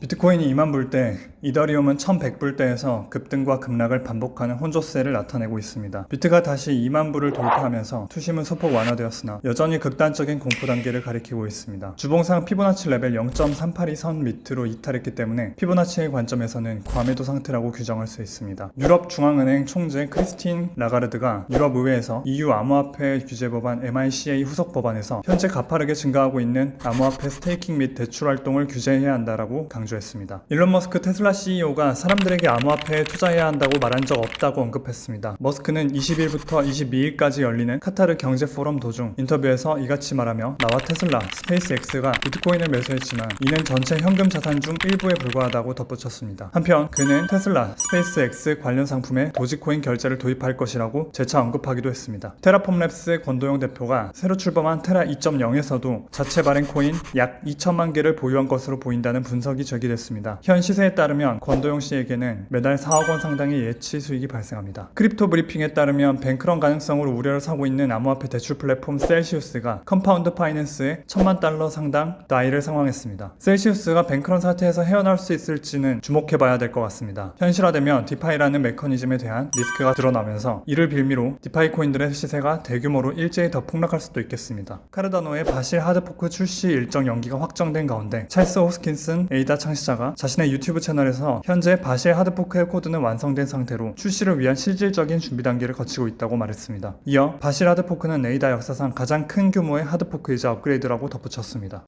비트코인이 2만 불대, 이더리움은 1100불대에서 급등과 급락을 반복하는 혼조세를 나타내고 있습니다. 비트가 다시 2만 불을 돌파하면서 투심은 소폭 완화되었으나 여전히 극단적인 공포 단계를 가리키고 있습니다. 주봉상 피보나치 레벨 0.382 선 밑으로 이탈했기 때문에 피보나치의 관점에서는 과매도 상태라고 규정할 수 있습니다. 유럽 중앙은행 총재 크리스틴 라가르드가 유럽 의회에서 EU 암호화폐 규제 법안 MICA 후속 법안에서 현재 가파르게 증가하고 있는 암호화폐 스테이킹 및 대출 활동을 규제해야 한다라고 강조했습니다. 일론 머스크 테슬라 CEO가 사람들에게 암호화폐에 투자해야 한다고 말한 적 없다고 언급했습니다. 머스크는 20일부터 22일까지 열리는 카타르 경제 포럼 도중 인터뷰에서 이같이 말하며 나와 테슬라, 스페이스X가 비트코인을 매수했지만 이는 전체 현금 자산 중 일부에 불과하다고 덧붙였습니다. 한편 그는 테슬라, 스페이스X 관련 상품에 도지코인 결제를 도입할 것이라고 재차 언급하기도 했습니다. 테라폼랩스 권도영 대표가 새로 출범한 테라 2.0에서도 자체 발행 코인 약 2천만 개를 보유한 것으로 보인다는 분석이 제기됐습니다. 현 시세에 따르면 권도영 씨에게는 매달 4억 원 상당의 예치 수익이 발생합니다. 크립토 브리핑에 따르면 뱅크런 가능성으로 우려를 사고 있는 암호화폐 대출 플랫폼 셀시우스가 컴파운드 파이낸스에 천만 달러 상당 나이를 상황했습니다. 셀시우스가 뱅크런 사태에서 헤어나올 수 있을지는 주목해봐야 될 것 같습니다. 현실화되면 디파이라는 메커니즘에 대한 리스크가 드러나면서 이를 빌미로 디파이 코인들의 시세가 대규모로 일제히 더 폭락할 수도 있겠습니다. 카르다노의 바실 하드포크 출시 일정 연기가 확정된 가운데 찰스 호스킨슨 에이다 창시자가 자신의 유튜브 채널 에서 현재 바실 하드포크의 코드는 완성된 상태로 출시를 위한 실질적인 준비 단계를 거치고 있다고 말했습니다. 이어 바실 하드포크는 에이다 역사상 가장 큰 규모의 하드포크이자 업그레이드라고 덧붙였습니다.